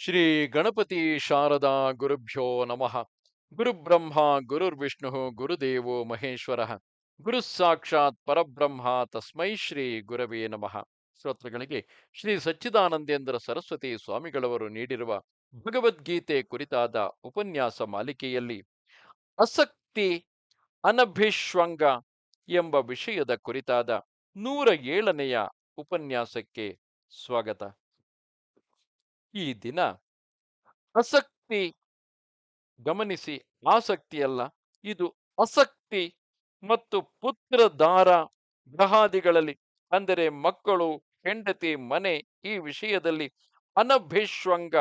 ಶ್ರೀ ಗಣಪತಿ ಶಾರದಾ ಗುರುಭ್ಯೋ ನಮಃ. ಗುರುಬ್ರಹ್ಮ, ಗುರುರ್ವಿಷ್ಣು, ಗುರುದೇವೋ ಮಹೇಶ್ವರ. ಗುರು ಸಾಕ್ಷಾತ್ ಪರಬ್ರಹ್ಮ ತಸ್ಮೈ ಶ್ರೀ ಗುರವೇ ನಮಃ. ಶ್ರೋತೃಗಳಿಗೆ ಶ್ರೀ ಸಚ್ಚಿದಾನಂದೇಂದ್ರ ಸರಸ್ವತಿ ಸ್ವಾಮಿಗಳವರು ನೀಡಿರುವ ಭಗವದ್ಗೀತೆ ಕುರಿತಾದ ಉಪನ್ಯಾಸ ಮಾಲಿಕೆಯಲ್ಲಿ ಆಸಕ್ತಿ ಅನಭಿಶ್ವಂಗ ಎಂಬ ವಿಷಯದ ಕುರಿತಾದ ನೂರ ಏಳನೆಯ ಉಪನ್ಯಾಸಕ್ಕೆ ಸ್ವಾಗತ. ಈ ದಿನ ಆಸಕ್ತಿ ಗಮನಿಸಿ ಆಸಕ್ತಿಯಲ್ಲ ಇದು ಆಸಕ್ತಿ ಮತ್ತು ಪುತ್ರ ದಾರ ಗ್ರಹಾದಿಗಳಲ್ಲಿ, ಅಂದರೆ ಮಕ್ಕಳು, ಹೆಂಡತಿ, ಮನೆ, ಈ ವಿಷಯದಲ್ಲಿ ಅನಭಿಶ್ವಂಗ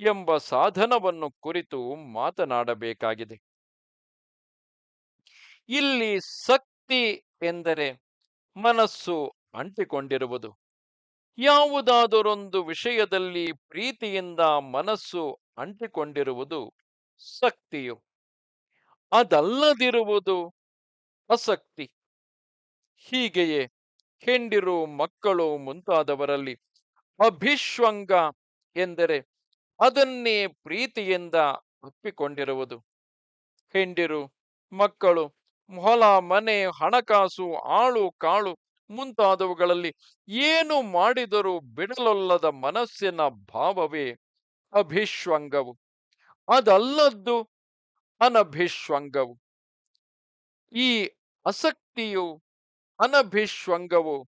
ಎಂಬ ಸಾಧನವನ್ನು ಕುರಿತು ಮಾತನಾಡಬೇಕಾಗಿದೆ. ಇಲ್ಲಿ ಸಕ್ತಿ ಎಂದರೆ ಮನಸ್ಸು ಅಂಟಿಕೊಂಡಿರುವುದು. ಯಾವುದಾದರೊಂದು ವಿಷಯದಲ್ಲಿ ಪ್ರೀತಿಯಿಂದ ಮನಸ್ಸು ಅಂಟಿಕೊಂಡಿರುವುದು ಶಕ್ತಿಯು ಅದಲ್ಲದಿರುವುದು ಅಸಕ್ತಿ. ಹೀಗೆಯೇ ಹೆಂಡಿರು ಮಕ್ಕಳು ಮುಂತಾದವರಲ್ಲಿ ಅಭಿಶ್ವಂಗ ಎಂದರೆ ಅದನ್ನೇ ಪ್ರೀತಿಯಿಂದ ಅಪ್ಪಿಕೊಂಡಿರುವುದು. ಹೆಂಡಿರು ಮಕ್ಕಳು ಹೊಲ ಮನೆ ಹಣಕಾಸು ಆಳು ಕಾಳು ಮುಂತಾದವುಗಳಲ್ಲಿ ಏನು ಮಾಡಿದರೂ ಬಿಡಲೊಲ್ಲದ ಮನಸ್ಸಿನ ಭಾವವೇ ಅಭಿಶ್ವಂಗವು. ಅದಲ್ಲದ್ದು ಅನಭಿಶ್ವಂಗವು. ಈ ಆಸಕ್ತಿಯು ಅನಭಿಶ್ವಂಗವು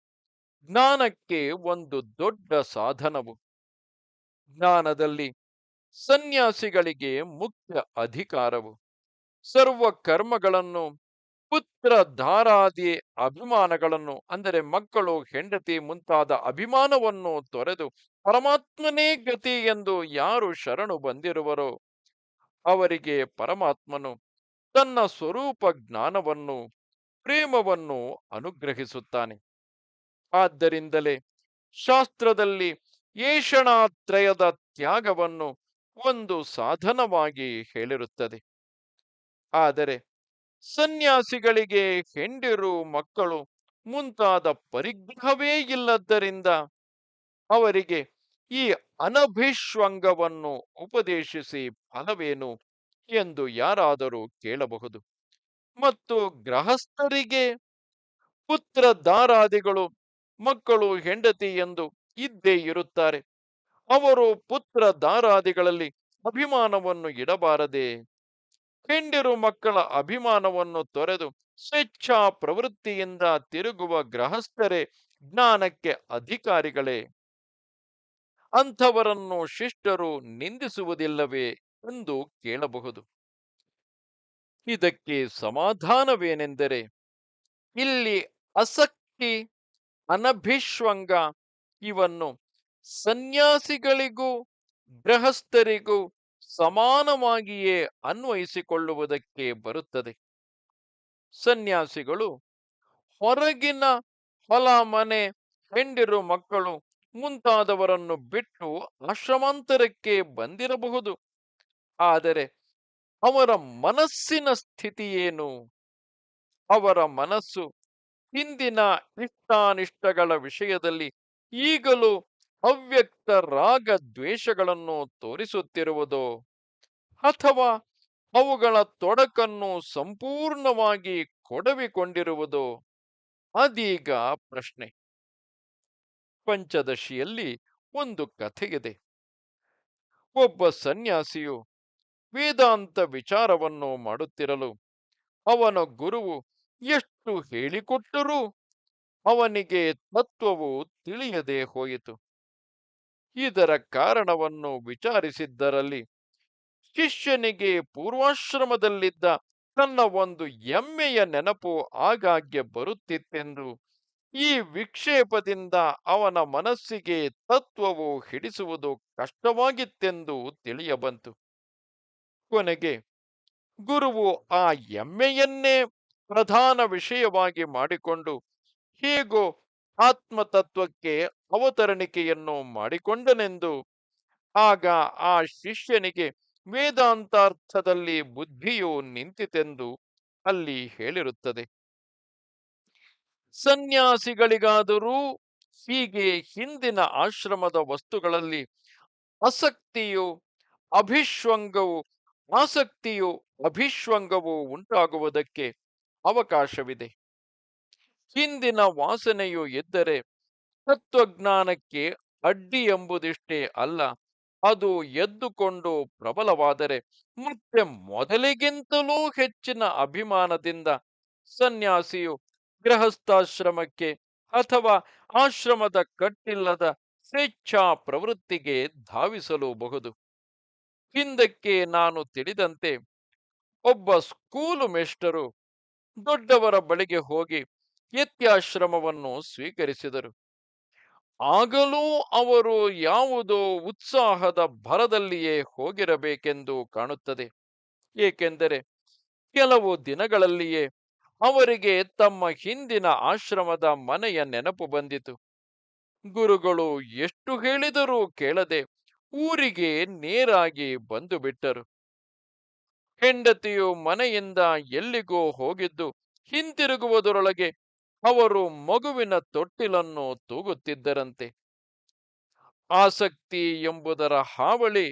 ಜ್ಞಾನಕ್ಕೆ ಒಂದು ದೊಡ್ಡ ಸಾಧನವು. ಜ್ಞಾನದಲ್ಲಿ ಸನ್ಯಾಸಿಗಳಿಗೆ ಮುಖ್ಯ ಅಧಿಕಾರವು. ಸರ್ವ ಕರ್ಮಗಳನ್ನು ಪುತ್ರ ಧಾರಾದಿ ಅಭಿಮಾನಗಳನ್ನು, ಅಂದರೆ ಮಕ್ಕಳು, ಹೆಂಡತಿ ಮುಂತಾದ ಅಭಿಮಾನವನ್ನು ತೊರೆದು ಪರಮಾತ್ಮನೇ ಗತಿ ಎಂದು ಯಾರು ಶರಣು ಬಂದಿರುವರೋ, ಅವರಿಗೆ ಪರಮಾತ್ಮನು ತನ್ನ ಸ್ವರೂಪ ಜ್ಞಾನವನ್ನು, ಪ್ರೇಮವನ್ನು ಅನುಗ್ರಹಿಸುತ್ತಾನೆ. ಆದ್ದರಿಂದಲೇ ಶಾಸ್ತ್ರದಲ್ಲಿ ಏಷಣಾತ್ರಯದ ತ್ಯಾಗವನ್ನು ಒಂದು ಸಾಧನವಾಗಿ ಹೇಳಿರುತ್ತದೆ. ಆದರೆ ಸನ್ಯಾಸಿಗಳಿಗೆ ಹೆಂಡಿರು ಮಕ್ಕಳು ಮುಂತಾದ ಪರಿಗ್ರಹವೇ ಇಲ್ಲದ್ದರಿಂದ ಅವರಿಗೆ ಈ ಅನಭಿಷ್ವಂಗವನ್ನು ಉಪದೇಶಿಸಿ ಫಲವೇನು ಎಂದು ಯಾರಾದರೂ ಕೇಳಬಹುದು. ಮತ್ತು ಗೃಹಸ್ಥರಿಗೆ ಪುತ್ರ ದಾರಾದಿಗಳು ಮಕ್ಕಳು ಹೆಂಡತಿ ಎಂದು ಇದ್ದೇ ಇರುತ್ತಾರೆ. ಅವರು ಪುತ್ರ ದಾರಾದಿಗಳಲ್ಲಿ ಅಭಿಮಾನವನ್ನು ಇಡಬಾರದೆ ಹೆಂಡಿರು ಮಕ್ಕಳ ಅಭಿಮಾನವನ್ನು ತೊರೆದು ಸ್ವೇಚ್ಛಾ ಪ್ರವೃತ್ತಿಯಿಂದ ತಿರುಗುವ ಗೃಹಸ್ಥರೇ, ಜ್ಞಾನಕ್ಕೆ ಅಧಿಕಾರಿಗಳೇ. ಅಂಥವರನ್ನು ಶಿಷ್ಟರು ನಿಂದಿಸುವುದಿಲ್ಲವೇ ಎಂದು ಕೇಳಬಹುದು. ಇದಕ್ಕೆ ಸಮಾಧಾನವೇನೆಂದರೆ, ಇಲ್ಲಿ ಅಸಕ್ತಿ, ಅನಭಿಶ್ವಂಗ, ಇವನ್ನು ಸನ್ಯಾಸಿಗಳಿಗೂ, ಗೃಹಸ್ಥರಿಗೂ ಸಮಾನವಾಗಿಯೇ ಅನ್ವಯಿಸಿಕೊಳ್ಳುವುದಕ್ಕೆ ಬರುತ್ತದೆ. ಸನ್ಯಾಸಿಗಳು, ಹೊರಗಿನ ಹೊಲ, ಮನೆ, ಹೆಂಡಿರು, ಮಕ್ಕಳು ಮುಂತಾದವರನ್ನು ಬಿಟ್ಟು ಆಶ್ರಮಾಂತರಕ್ಕೆ ಬಂದಿರಬಹುದು. ಆದರೆ ಅವರ ಮನಸ್ಸಿನ ಸ್ಥಿತಿಯೇನು? ಅವರ ಮನಸ್ಸು ಹಿಂದಿನ ಇಷ್ಟಾನಿಷ್ಟಗಳ ವಿಷಯದಲ್ಲಿ ಈಗಲೂ ಅವ್ಯಕ್ತ ರಾಗ ದ್ವೇಷಗಳನ್ನು ತೋರಿಸುತ್ತಿರುವುದು ಅಥವಾ ಅವುಗಳ ತೊಡಕನ್ನು ಸಂಪೂರ್ಣವಾಗಿ ಕೊಡವಿಕೊಂಡಿರುವುದು? ಅದೀಗ ಪ್ರಶ್ನೆ. ಪಂಚದಶಿಯಲ್ಲಿ ಒಂದು ಕಥೆಯಿದೆ. ಒಬ್ಬ ಸನ್ಯಾಸಿಯು ವೇದಾಂತ ವಿಚಾರವನ್ನು ಮಾಡುತ್ತಿರಲು ಅವನ ಗುರುವು ಎಷ್ಟು ಹೇಳಿಕೊಟ್ಟರೂ ಅವನಿಗೆ ತತ್ವವು ತಿಳಿಯದೆ ಹೋಯಿತು. ಇದರ ಕಾರಣವನ್ನು ವಿಚಾರಿಸಿದ್ದರಲ್ಲಿ ಶಿಷ್ಯನಿಗೆ ಪೂರ್ವಾಶ್ರಮದಲ್ಲಿದ್ದ ತನ್ನ ಒಂದು ಎಮ್ಮೆಯ ನೆನಪು ಆಗಾಗ್ಗೆ ಬರುತ್ತಿತ್ತೆಂದು ಈ ವಿಕ್ಷೇಪದಿಂದ ಅವನ ಮನಸ್ಸಿಗೆ ತತ್ವವು ಹಿಡಿಸುವುದು ಕಷ್ಟವಾಗಿತ್ತೆಂದು ತಿಳಿಯಬಂತು. ಕೊನೆಗೆ, ಗುರುವು ಆ ಎಮ್ಮೆಯನ್ನೇ ಪ್ರಧಾನ ವಿಷಯವಾಗಿ ಮಾಡಿಕೊಂಡು ಹೇಗೋ ಆತ್ಮತತ್ವಕ್ಕೆ ಅವತರಣಿಕೆಯನ್ನು ಮಾಡಿಕೊಂಡನೆಂದು ಆಗ ಆ ಶಿಷ್ಯನಿಗೆ ವೇದಾಂತಾರ್ಥದಲ್ಲಿ ಬುದ್ಧಿಯು ನಿಂತಿತೆಂದು ಅಲ್ಲಿ ಹೇಳಿರುತ್ತದೆ. ಸನ್ಯಾಸಿಗಳಿಗಾದರೂ ಹೀಗೆ ಹಿಂದಿನ ಆಶ್ರಮದ ವಸ್ತುಗಳಲ್ಲಿ ಆಸಕ್ತಿಯು, ಅಭಿಶ್ವಂಗವು ಆಸಕ್ತಿಯು, ಅಭಿಶ್ವಂಗವು ಉಂಟಾಗುವುದಕ್ಕೆ ಅವಕಾಶವಿದೆ. ಹಿಂದಿನ ವಾಸನೆಯು ಇದ್ದರೆ ತತ್ವಜ್ಞಾನಕ್ಕೆ ಅಡ್ಡಿ ಎಂಬುದಿಷ್ಟೇ ಅಲ್ಲ, ಅದು ಎದ್ದುಕೊಂಡು ಪ್ರಬಲವಾದರೆ ಮತ್ತೆ ಮೊದಲಿಗಿಂತಲೂ ಹೆಚ್ಚಿನ ಅಭಿಮಾನದಿಂದ ಸನ್ಯಾಸಿಯು ಗೃಹಸ್ಥಾಶ್ರಮಕ್ಕೆ ಅಥವಾ ಆಶ್ರಮದ ಕಟ್ಟಿಲ್ಲದ ಸ್ವೇಚ್ಛಾ ಪ್ರವೃತ್ತಿಗೆ ಧಾವಿಸಲೂಬಹುದು. ಹಿಂದಕ್ಕೆ ನಾನು ತಿಳಿದಂತೆ ಒಬ್ಬ ಸ್ಕೂಲು ಮೇಷ್ಟರು ದೊಡ್ಡವರ ಬಳಿಗೆ ಹೋಗಿ ಯತ್ಯಾಶ್ರಮವನ್ನು ಸ್ವೀಕರಿಸಿದರು. ಆಗಲೂ ಅವರು ಯಾವುದೋ ಉತ್ಸಾಹದ ಭರದಲ್ಲಿಯೇ ಹೋಗಿರಬೇಕೆಂದು ಕಾಣುತ್ತದೆ. ಏಕೆಂದರೆ ಕೆಲವು ದಿನಗಳಲ್ಲಿಯೇ ಅವರಿಗೆ ತಮ್ಮ ಹಿಂದಿನ ಆಶ್ರಮದ ಮನೆಯ ನೆನಪು ಬಂದಿತು. ಗುರುಗಳು ಎಷ್ಟು ಹೇಳಿದರೂ ಕೇಳದೆ ಊರಿಗೆ ನೇರಾಗಿ ಬಂದು ಬಿಟ್ಟರು. ಹೆಂಡತಿಯು ಮನೆಯಿಂದ ಎಲ್ಲಿಗೋ ಹೋಗಿದ್ದು ಹಿಂತಿರುಗುವುದರೊಳಗೆ ಅವರು ಮಗುವಿನ ತೊಟ್ಟಿಲನ್ನು ತೂಗುತ್ತಿದ್ದರಂತೆ. ಆಸಕ್ತಿ ಎಂಬುದರ ಹಾವಳಿ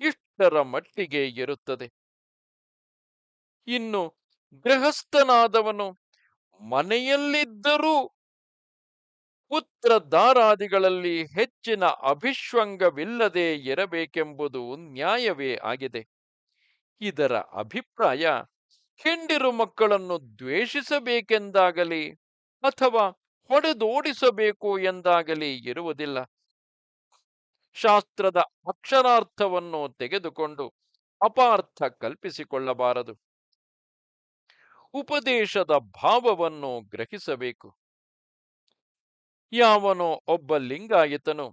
ಇಷ್ಟರ ಮಟ್ಟಿಗೆ ಇರುತ್ತದೆ ಇನ್ನು ಗೃಹಸ್ಥನಾದವನು ಮನೆಯಲ್ಲಿದ್ದರೂ ಪುತ್ರ ದಾರಾದಿಗಳಲ್ಲಿ ಹೆಚ್ಚಿನ ಅಭಿಶ್ವಂಗವಿಲ್ಲದೆ ಇರಬೇಕೆಂಬುದು ನ್ಯಾಯವೇ ಆಗಿದೆ. ಇದರ ಅಭಿಪ್ರಾಯ ಹೆಂಡಿರು ಮಕ್ಕಳನ್ನು ದ್ವೇಷಿಸಬೇಕೆಂದಾಗಲಿ ಅಥವಾ ಹೊಡೆದೋಡಿಸಬೇಕು ಎಂದಾಗಲಿ ಇರುವುದಿಲ್ಲ. ಶಾಸ್ತ್ರದ ಅಕ್ಷರಾರ್ಥವನ್ನು ತೆಗೆದುಕೊಂಡು ಅಪಾರ್ಥ ಕಲ್ಪಿಸಿಕೊಳ್ಳಬಾರದು. ಉಪದೇಶದ ಭಾವವನ್ನು ಗ್ರಹಿಸಬೇಕು. ಯಾವನೋ ಒಬ್ಬ ಲಿಂಗಾಯತನು,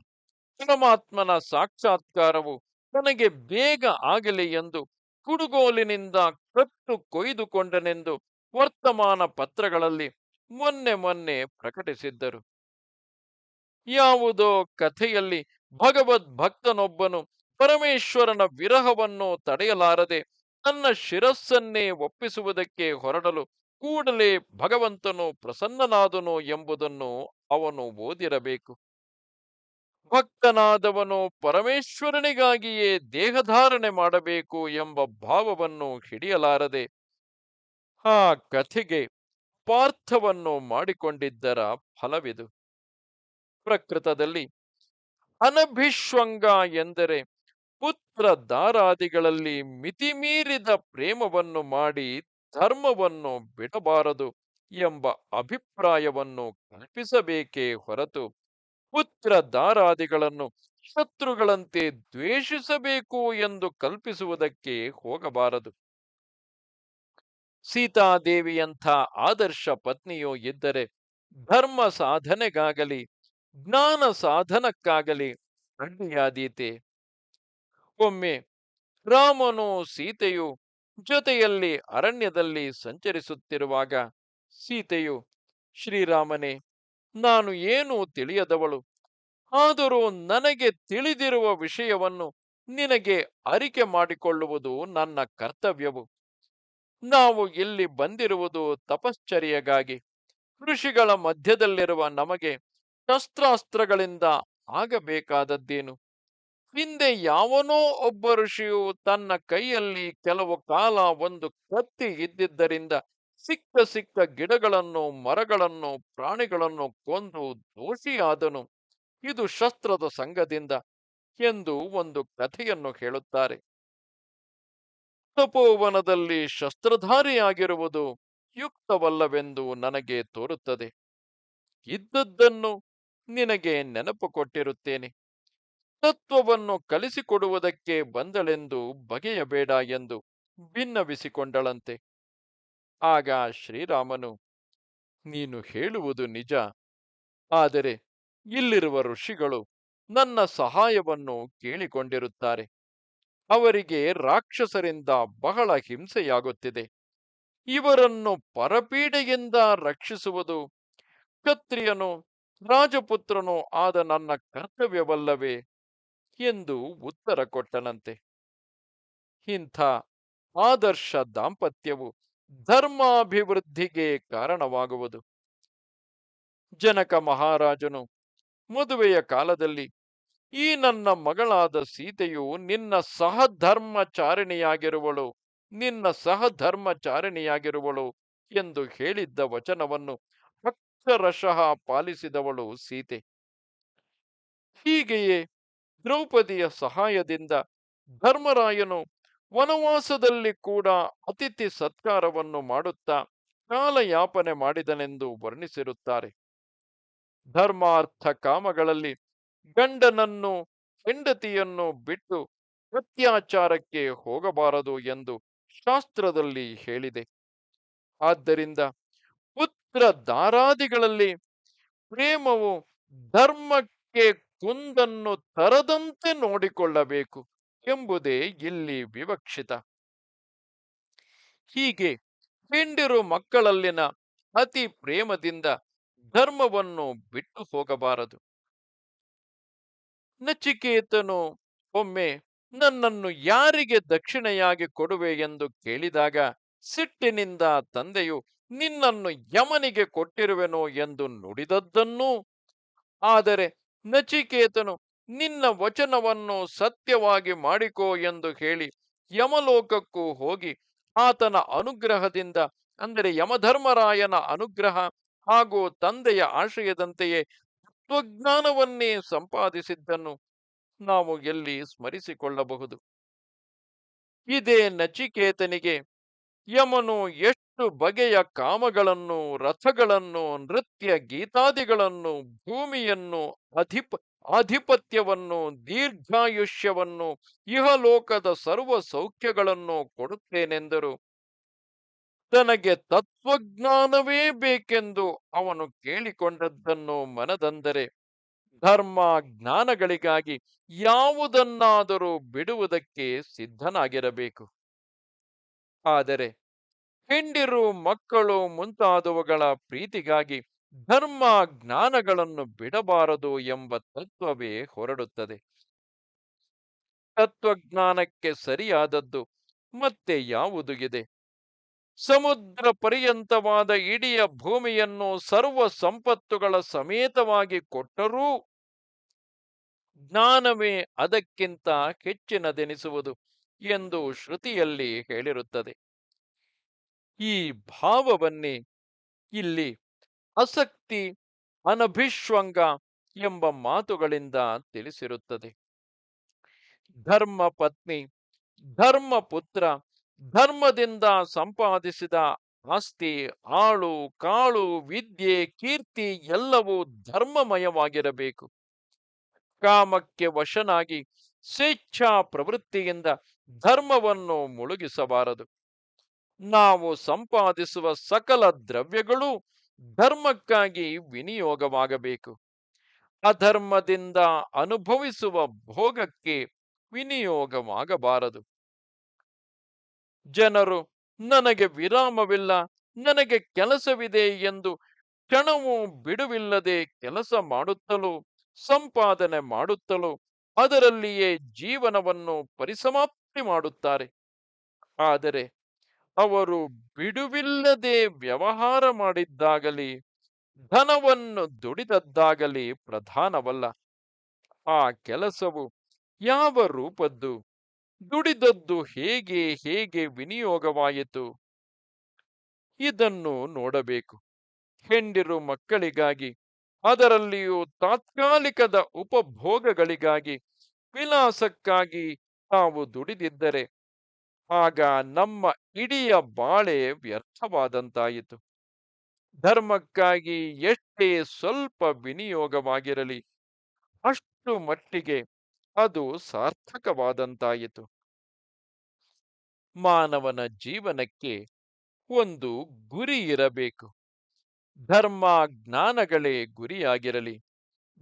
ಪರಮಾತ್ಮನ ಸಾಕ್ಷಾತ್ಕಾರವು ತನಗೆ ಬೇಗ ಆಗಲಿ ಎಂದು ಕುಡುಗೋಲಿನಿಂದ ಕತ್ತು ಕೊಯ್ದುಕೊಂಡನೆಂದು ವರ್ತಮಾನ ಪತ್ರಗಳಲ್ಲಿ ಮೊನ್ನೆ ಮೊನ್ನೆ ಪ್ರಕಟಿಸಿದ್ದರು. ಯಾವುದೋ ಕಥೆಯಲ್ಲಿ ಭಗವದ್ ಭಕ್ತನೊಬ್ಬನು ಪರಮೇಶ್ವರನ ವಿರಹವನ್ನು ತಡೆಯಲಾರದೆ ತನ್ನ ಶಿರಸ್ಸನ್ನೇ ಒಪ್ಪಿಸುವುದಕ್ಕೆ ಹೊರಡಲು ಕೂಡಲೇ ಭಗವಂತನು ಪ್ರಸನ್ನನಾದನು ಎಂಬುದನ್ನು ಅವನು ಓದಿರಬೇಕು. ಭಕ್ತನಾದವನು ಪರಮೇಶ್ವರನಿಗಾಗಿಯೇ ದೇಹಧಾರಣೆ ಮಾಡಬೇಕು ಎಂಬ ಭಾವವನ್ನು ಹಿಡಿಯಲಾರದೆ ಆ ಕಥೆಗೆ ಪಾರ್ಥವನ್ನು ಮಾಡಿಕೊಂಡಿದ್ದರ ಫಲವಿದು. ಪ್ರಕೃತದಲ್ಲಿ ಅನಭಿಶ್ವಂಗ ಎಂದರೆ ಪುತ್ರ ದಾರಾದಿಗಳಲ್ಲಿ ಮಿತಿಮೀರಿದ ಪ್ರೇಮವನ್ನು ಮಾಡಿ ಧರ್ಮವನ್ನು ಬಿಡಬಾರದು ಎಂಬ ಅಭಿಪ್ರಾಯವನ್ನು ಕಲ್ಪಿಸಬೇಕೇ ಹೊರತು ಪುತ್ರ ದಾರಾದಿಗಳನ್ನು ಶತ್ರುಗಳಂತೆ ದ್ವೇಷಿಸಬೇಕು ಎಂದು ಕಲ್ಪಿಸುವುದಕ್ಕೆ ಹೋಗಬಾರದು. ಸೀತಾದೇವಿಯಂಥ ಆದರ್ಶ ಪತ್ನಿಯು ಇದ್ದರೆ ಧರ್ಮ ಸಾಧನೆಗಾಗಲಿ, ಜ್ಞಾನ ಸಾಧನಕ್ಕಾಗಲಿ ಅಡ್ಡಿಯಾದೀತೆ ಒಮ್ಮೆ ರಾಮನು ಸೀತೆಯು ಜೊತೆಯಲ್ಲಿ ಅರಣ್ಯದಲ್ಲಿ ಸಂಚರಿಸುತ್ತಿರುವಾಗ ಸೀತೆಯು, ಶ್ರೀರಾಮನೇ, ನಾನು ಏನೂ ತಿಳಿಯದವಳು. ಆದರೂ ನನಗೆ ತಿಳಿದಿರುವ ವಿಷಯವನ್ನು ನಿನಗೆ ಅರಿಕೆ ಮಾಡಿಕೊಳ್ಳುವುದು ನನ್ನ ಕರ್ತವ್ಯವು. ನಾವು ಇಲ್ಲಿ ಬಂದಿರುವುದು ತಪಶ್ಚರ್ಯೆಗಾಗಿ. ಋಷಿಗಳ ಮಧ್ಯದಲ್ಲಿರುವ ನಮಗೆ ಶಸ್ತ್ರಾಸ್ತ್ರಗಳಿಂದ ಆಗಬೇಕಾದದ್ದೇನು? ಹಿಂದೆ ಯಾವನೋ ಒಬ್ಬ ಋಷಿಯು ತನ್ನ ಕೈಯಲ್ಲಿ ಕೆಲವು ಕಾಲ ಒಂದು ಕತ್ತಿ ಇದ್ದಿದ್ದರಿಂದ ಸಿಕ್ಕ ಸಿಕ್ಕ ಗಿಡಗಳನ್ನು, ಮರಗಳನ್ನು, ಪ್ರಾಣಿಗಳನ್ನು ಕೊಂದು ದೋಷಿಯಾದನು. ಇದು ಶಸ್ತ್ರದ ಸಂಘದಿಂದ ಎಂದು ಒಂದು ಕಥೆಯನ್ನು ಹೇಳುತ್ತಾರೆ. ತಪೋವನದಲ್ಲಿ ಶಸ್ತ್ರಧಾರಿಯಾಗಿರುವುದು ಯುಕ್ತವಲ್ಲವೆಂದು ನನಗೆ ತೋರುತ್ತದೆ. ಇದ್ದದ್ದನ್ನು ನಿನಗೆ ನೆನಪು ಕೊಟ್ಟಿರುತ್ತೇನೆ. ತತ್ವವನ್ನು ಕಲಿಸಿಕೊಡುವುದಕ್ಕೆ ಬಂದಳೆಂದು ಬಗೆಯಬೇಡ ಎಂದು ಭಿನ್ನವಿಸಿಕೊಂಡಳಂತೆ ಆಗ ಶ್ರೀರಾಮನು, ನೀನು ಹೇಳುವುದು ನಿಜ. ಆದರೆ ಇಲ್ಲಿರುವ ಋಷಿಗಳು ನನ್ನ ಸಹಾಯವನ್ನು ಕೇಳಿಕೊಂಡಿರುತ್ತಾರೆ. ಅವರಿಗೆ ರಾಕ್ಷಸರಿಂದ ಬಹಳ ಹಿಂಸೆಯಾಗುತ್ತಿದೆ. ಇವರನ್ನು ಪರಪೀಡೆಯಿಂದ ರಕ್ಷಿಸುವುದು, ಕ್ಷತ್ರಿಯನು, ರಾಜಪುತ್ರನು ಆದ ನನ್ನ ಕರ್ತವ್ಯವಲ್ಲವೇ ಎಂದು ಉತ್ತರ ಕೊಟ್ಟನಂತೆ. ಇಂಥ ಆದರ್ಶ ದಾಂಪತ್ಯವು ಧರ್ಮಾಭಿವೃದ್ಧಿಗೆ ಕಾರಣವಾಗುವುದು. ಜನಕ ಮಹಾರಾಜನು ಮದುವೆಯ ಕಾಲದಲ್ಲಿ ಈ ನನ್ನ ಮಗಳಾದ ಸೀತೆಯು ನಿನ್ನ ಸಹಧರ್ಮಚಾರಿಣಿಯಾಗಿರುವಳು ನಿನ್ನ ಸಹಧರ್ಮಚಾರಿಣಿಯಾಗಿರುವಳು ಎಂದು ಹೇಳಿದ್ದ ವಚನವನ್ನು ಅಕ್ಷರಶಃ ಪಾಲಿಸಿದವಳು ಸೀತೆ. ಹೀಗೆಯೇ ದ್ರೌಪದಿಯ ಸಹಾಯದಿಂದ ಧರ್ಮರಾಯನು ವನವಾಸದಲ್ಲಿ ಕೂಡ ಅತಿಥಿ ಸತ್ಕಾರವನ್ನು ಮಾಡುತ್ತಾ ಕಾಲಯಾಪನೆ ಮಾಡಿದನೆಂದು ವರ್ಣಿಸಿರುತ್ತಾರೆ. ಧರ್ಮಾರ್ಥ ಕಾಮಗಳಲ್ಲಿ ಗಂಡನನ್ನು, ಹೆಂಡತಿಯನ್ನು ಬಿಟ್ಟು ಅತ್ಯಾಚಾರಕ್ಕೆ ಹೋಗಬಾರದು ಎಂದು ಶಾಸ್ತ್ರದಲ್ಲಿ ಹೇಳಿದೆ. ಆದ್ದರಿಂದ ಪುತ್ರ ದಾರಾದಿಗಳಲ್ಲಿ ಪ್ರೇಮವು ಧರ್ಮಕ್ಕೆ ಕುಂದನ್ನು ತರದಂತೆ ನೋಡಿಕೊಳ್ಳಬೇಕು ಎಂಬುದೇ ಇಲ್ಲಿ ವಿವಕ್ಷಿತ. ಹೀಗೆ ಹೆಂಡಿರು ಮಕ್ಕಳಲ್ಲಿನ ಅತಿ ಪ್ರೇಮದಿಂದ ಧರ್ಮವನ್ನು ಬಿಟ್ಟು ಹೋಗಬಾರದು. ನಚಿಕೇತನು, ಒಮ್ಮೆ ನನ್ನನ್ನು ಯಾರಿಗೆ ದಕ್ಷಿಣೆಯಾಗಿ ಕೊಡುವೆ ಎಂದು ಕೇಳಿದಾಗ, ಸಿಟ್ಟಿನಿಂದ ತಂದೆಯು, ನಿನ್ನನ್ನು ಯಮನಿಗೆ ಕೊಟ್ಟಿರುವೆನು ಎಂದು ನುಡಿದದ್ದನ್ನೂ. ಆದರೆ ನಚಿಕೇತನು, ನಿನ್ನ ವಚನವನ್ನು ಸತ್ಯವಾಗಿ ಮಾಡಿಕೋ ಎಂದು ಹೇಳಿ ಯಮಲೋಕಕ್ಕೂ ಹೋಗಿ ಆತನ ಅನುಗ್ರಹದಿಂದ, ಅಂದರೆ ಯಮಧರ್ಮರಾಯನ ಅನುಗ್ರಹ ಹಾಗೂ ತಂದೆಯ ಆಶಯದಂತೆಯೇ ತತ್ವಜ್ಞಾನವನ್ನೇ ಸಂಪಾದಿಸಿದ್ದನ್ನು ನಾವು ಎಲ್ಲಿ ಸ್ಮರಿಸಿಕೊಳ್ಳಬಹುದು? ಇದೇ ನಚಿಕೇತನಿಗೆ ಯಮನು ಎಷ್ಟು ಬಗೆಯ ಕಾಮಗಳನ್ನು, ರಥಗಳನ್ನು, ನೃತ್ಯ ಗೀತಾದಿಗಳನ್ನು, ಭೂಮಿಯನ್ನು ಅಧಿಪ, ಆಧಿಪತ್ಯವನ್ನು, ದೀರ್ಘಾಯುಷ್ಯವನ್ನು, ಇಹಲೋಕದ ಸರ್ವ ಸೌಖ್ಯಗಳನ್ನು ಕೊಡುತ್ತೇನೆಂದರು. ತನಗೆ ತತ್ವಜ್ಞಾನವೇ ಬೇಕೆಂದು ಅವನು ಕೇಳಿಕೊಂಡದ್ದನ್ನು ಮನದಂದರೆ ಧರ್ಮ ಜ್ಞಾನಗಳಿಗಾಗಿ ಯಾವುದನ್ನಾದರೂ ಬಿಡುವುದಕ್ಕೆ ಸಿದ್ಧನಾಗಿರಬೇಕು. ಆದರೆ ಹೆಂಡಿರು, ಮಕ್ಕಳು ಮುಂತಾದವುಗಳ ಪ್ರೀತಿಗಾಗಿ ಧರ್ಮ ಜ್ಞಾನಗಳನ್ನು ಬಿಡಬಾರದು ಎಂಬ ತತ್ವವೇ ಹೊರಡುತ್ತದೆ. ತತ್ವಜ್ಞಾನಕ್ಕೆ ಸರಿಯಾದದ್ದು ಮತ್ತೆ ಯಾವುದು ಇದೆ? ಸಮುದ್ರ ಪರ್ಯಂತವಾದ ಇಡಿಯ ಭೂಮಿಯನ್ನು ಸರ್ವ ಸಂಪತ್ತುಗಳ ಸಮೇತವಾಗಿ ಕೊಟ್ಟರೂ ಜ್ಞಾನವೇ ಅದಕ್ಕಿಂತ ಹೆಚ್ಚಿನದೆನಿಸುವುದು ಎಂದು ಶ್ರುತಿಯಲ್ಲಿ ಹೇಳಿರುತ್ತದೆ. ಈ ಭಾವವನ್ನೇ ಇಲ್ಲಿ ಅಸಕ್ತಿ, ಅನಭಿಶ್ವಂಗ ಎಂಬ ಮಾತುಗಳಿಂದ ತಿಳಿಸಿರುತ್ತದೆ. ಧರ್ಮ ಪತ್ನಿ ಧರ್ಮ ಪುತ್ರ ಧರ್ಮದಿಂದ ಸಂಪಾದಿಸಿದ ಆಸ್ತಿ, ಆಳು, ಕಾಳು, ವಿದ್ಯೆ, ಕೀರ್ತಿ ಎಲ್ಲವೂ ಧರ್ಮಮಯವಾಗಿರಬೇಕು. ಕಾಮಕ್ಕೆ ವಶನಾಗಿ ಸ್ವೇಚ್ಛಾ ಪ್ರವೃತ್ತಿಯಿಂದ ಧರ್ಮವನ್ನು ಮುಳುಗಿಸಬಾರದು. ನಾವು ಸಂಪಾದಿಸುವ ಸಕಲ ದ್ರವ್ಯಗಳು ಧರ್ಮಕ್ಕಾಗಿ ವಿನಿಯೋಗವಾಗಬೇಕು. ಅಧರ್ಮದಿಂದ ಅನುಭವಿಸುವ ಭೋಗಕ್ಕೆ ವಿನಿಯೋಗವಾಗಬಾರದು. ಜನರು, ನನಗೆ ವಿರಾಮವಿಲ್ಲ, ನನಗೆ ಕೆಲಸವಿದೆ ಎಂದು ಕ್ಷಣವೂ ಬಿಡುವಿಲ್ಲದೆ ಕೆಲಸ ಮಾಡುತ್ತಲೂ, ಸಂಪಾದನೆ ಮಾಡುತ್ತಲೂ, ಅದರಲ್ಲಿಯೇ ಜೀವನವನ್ನು ಪರಿಸಮಾಪ್ತಿ ಮಾಡುತ್ತಾರೆ. ಆದರೆ ಅವರು ಬಿಡುವಿಲ್ಲದೆ ವ್ಯವಹಾರ ಮಾಡಿದ್ದಾಗಲಿ, ಧನವನ್ನು ದುಡಿದದ್ದಾಗಲಿ ಪ್ರಧಾನವಲ್ಲ. ಆ ಕೆಲಸವು ಯಾವ ರೂಪದ್ದು? ದುಡಿದದ್ದು ಹೇಗೆ ಹೇಗೆ ವಿನಿಯೋಗವಾಯಿತು? ಇದನ್ನು ನೋಡಬೇಕು. ಹೆಂಡಿರು ಮಕ್ಕಳಿಗಾಗಿ, ಅದರಲ್ಲಿಯೂ ತಾತ್ಕಾಲಿಕದ ಉಪಭೋಗಗಳಿಗಾಗಿ ವಿಲಾಸಕ್ಕಾಗಿ ತಾವು ದುಡಿದಿದ್ದರೆ, ಆಗ ನಮ್ಮ ಇಡಿಯ ಬಾಳೆ ವ್ಯರ್ಥವಾದಂತಾಯಿತು. ಧರ್ಮಕ್ಕಾಗಿ ಎಷ್ಟೇ ಸ್ವಲ್ಪ ವಿನಿಯೋಗವಾಗಿರಲಿ, ಅಷ್ಟು ಮಟ್ಟಿಗೆ ಅದು ಸಾರ್ಥಕವಾದಂತಾಯಿತು. ಮಾನವನ ಜೀವನಕ್ಕೆ ಒಂದು ಗುರಿ ಇರಬೇಕು. ಧರ್ಮ ಜ್ಞಾನಗಳೇ ಗುರಿಯಾಗಿರಲಿ.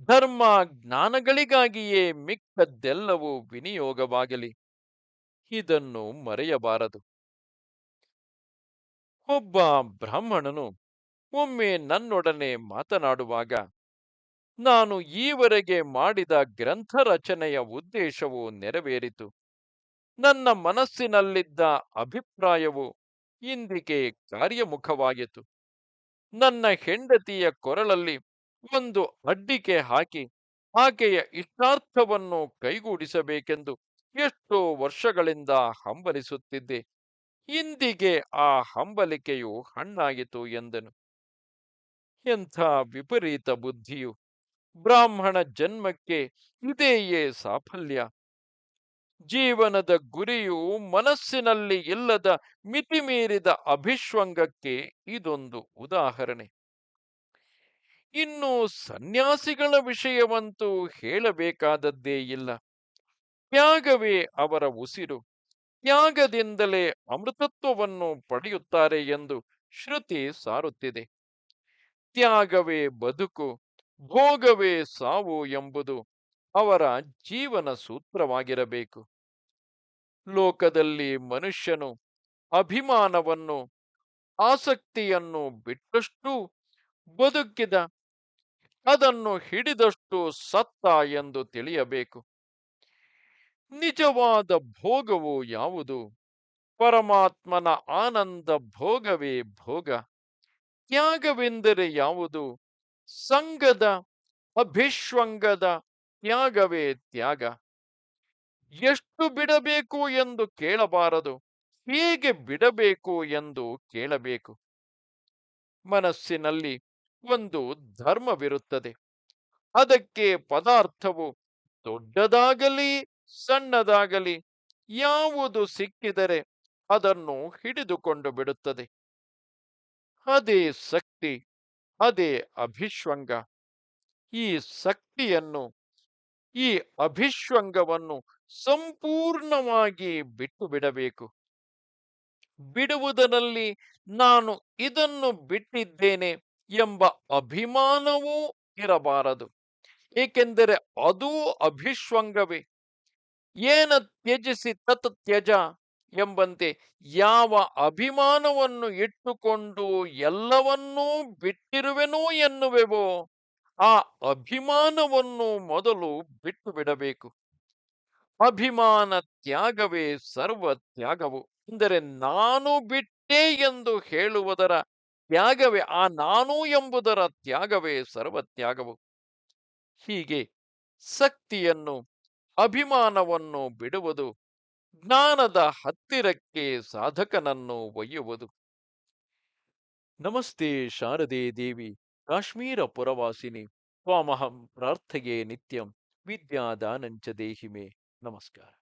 ಧರ್ಮ ಜ್ಞಾನಗಳಿಗಾಗಿಯೇ ಮಿಕ್ಕದ್ದೆಲ್ಲವೂ ವಿನಿಯೋಗವಾಗಲಿ. ಇದನ್ನು ಮರೆಯಬಾರದು. ಒಬ್ಬ ಬ್ರಾಹ್ಮಣನು ಒಮ್ಮೆ ನನ್ನೊಡನೆ ಮಾತನಾಡುವಾಗ ನಾನು ಈವರೆಗೆ ಮಾಡಿದ ಗ್ರಂಥ ರಚನೆಯ ಉದ್ದೇಶವು ನೆರವೇರಿತು. ನನ್ನ ಮನಸ್ಸಿನಲ್ಲಿದ್ದ ಅಭಿಪ್ರಾಯವು ಇಂದಿಗೆ ಕಾರ್ಯಮುಖವಾಯಿತು ನನ್ನ ಹೆಂಡತಿಯ ಕೊರಳಲ್ಲಿ ಒಂದು ಅಡ್ಡಿಕೆ ಹಾಕಿ ಆಕೆಯ ಇಷ್ಟಾರ್ಥವನ್ನು ಕೈಗೂಡಿಸಬೇಕೆಂದು ಎಷ್ಟೋ ವರ್ಷಗಳಿಂದ ಹಂಬಲಿಸುತ್ತಿದ್ದೆ. ಇಂದಿಗೆ ಆ ಹಂಬಲಿಕೆಯು ಹಣ್ಣಾಯಿತು ಎಂದನು. ಎಂಥ ವಿಪರೀತ ಬುದ್ಧಿಯು! ಬ್ರಾಹ್ಮಣ ಜನ್ಮಕ್ಕೆ ಇದೆಯೇ ಸಾಫಲ್ಯ? ಜೀವನದ ಗುರಿಯು ಮನಸ್ಸಿನಲ್ಲಿ ಇಲ್ಲದ ಮಿತಿಮೀರಿದ ಅಭಿಶ್ವಂಗಕ್ಕೆ ಇದೊಂದು ಉದಾಹರಣೆ. ಇನ್ನು ಸನ್ಯಾಸಿಗಳ ವಿಷಯವಂತೂ ಹೇಳಬೇಕಾದದ್ದೇ ಇಲ್ಲ. ತ್ಯಾಗವೇ ಅವರ ಉಸಿರು. ತ್ಯಾಗದಿಂದಲೇ ಅಮೃತತ್ವವನ್ನು ಪಡೆಯುತ್ತಾರೆ ಎಂದು ಶ್ರುತಿ ಸಾರುತ್ತಿದೆ. ತ್ಯಾಗವೇ ಬದುಕು. ಭೋಗವೇ ಸಾವು ಎಂಬುದು ಅವರ ಜೀವನ ಸೂತ್ರವಾಗಿರಬೇಕು. ಲೋಕದಲ್ಲಿ ಮನುಷ್ಯನು ಅಭಿಮಾನವನ್ನು, ಆಸಕ್ತಿಯನ್ನು ಬಿಟ್ಟಷ್ಟು ಬದುಕಿದ, ಅದನ್ನು ಹಿಡಿದಷ್ಟು ಸತ್ತ ಎಂದು ತಿಳಿಯಬೇಕು. ನಿಜವಾದ ಭೋಗವು ಯಾವುದು? ಪರಮಾತ್ಮನ ಆನಂದ ಭೋಗವೇ ಭೋಗ? ತ್ಯಾಗವೆಂದರೆ ಯಾವುದು? ಸಂಘದ ಅಭಿಶ್ವಂಗದ ತ್ಯಾಗವೇ ತ್ಯಾಗ. ಎಷ್ಟು ಬಿಡಬೇಕು ಎಂದು ಕೇಳಬಾರದು, ಹೇಗೆ ಬಿಡಬೇಕು ಎಂದು ಕೇಳಬೇಕು. ಮನಸ್ಸಿನಲ್ಲಿ ಒಂದು ಧರ್ಮವಿರುತ್ತದೆ. ಅದಕ್ಕೆ ಪದಾರ್ಥವು ದೊಡ್ಡದಾಗಲಿ, ಸಣ್ಣದಾಗಲಿ, ಯಾವುದು ಸಿಕ್ಕಿದರೆ ಅದನ್ನು ಹಿಡಿದುಕೊಂಡು ಬಿಡುತ್ತದೆ. ಅದೇ ಶಕ್ತಿ. ಅದೇ ಅಭಿಶ್ವಂಗ. ಈ ಶಕ್ತಿಯನ್ನು, ಈ ಅಭಿಶ್ವಂಗವನ್ನು ಸಂಪೂರ್ಣವಾಗಿ ಬಿಟ್ಟು ಬಿಡಬೇಕು. ಬಿಡುವುದರಲ್ಲಿ ನಾನು ಇದನ್ನು ಬಿಟ್ಟಿದ್ದೇನೆ ಎಂಬ ಅಭಿಮಾನವೂ ಇರಬಾರದು. ಏಕೆಂದರೆ ಅದೂ ಅಭಿಶ್ವಂಗವೇ. ಏನ ತ್ಯಜಿಸಿ ತತ್ ತ್ಯಜ ಎಂಬಂತೆ ಯಾವ ಅಭಿಮಾನವನ್ನು ಇಟ್ಟುಕೊಂಡು ಎಲ್ಲವನ್ನೂ ಬಿಟ್ಟಿರುವೆನೋ ಎನ್ನುವೆವೋ ಆ ಅಭಿಮಾನವನ್ನು ಮೊದಲು ಬಿಟ್ಟು ಬಿಡಬೇಕು ಅಭಿಮಾನ ತ್ಯಾಗವೇ ಸರ್ವ ತ್ಯಾಗವು. ಅಂದರೆ ನಾನು ಬಿಟ್ಟೆ ಎಂದು ಹೇಳುವುದರ ತ್ಯಾಗವೇ, ಆ ನಾನು ಎಂಬುದರ ತ್ಯಾಗವೇ ಸರ್ವ ತ್ಯಾಗವು. ಹೀಗೆ ಶಕ್ತಿಯನ್ನು, ಅಭಿಮಾನವನ್ನು ಬಿಡುವುದು ಜ್ಞಾನದ ಹತ್ತಿರಕ್ಕೆ ಸಾಧಕನನ್ನು ಒಯ್ಯುವುದು. ನಮಸ್ತೆ ಶಾರದೆ ದೇವಿ, ಕಾಶ್ಮೀರ ಪುರವಾಸಿನಿ ಸ್ವಾಮಹಂ ಪ್ರಾರ್ಥೆಯೇ ನಿತ್ಯಂ, ವಿದ್ಯಾದಾನಂಚ ದೇಹಿಮೆ. ನಮಸ್ಕಾರ.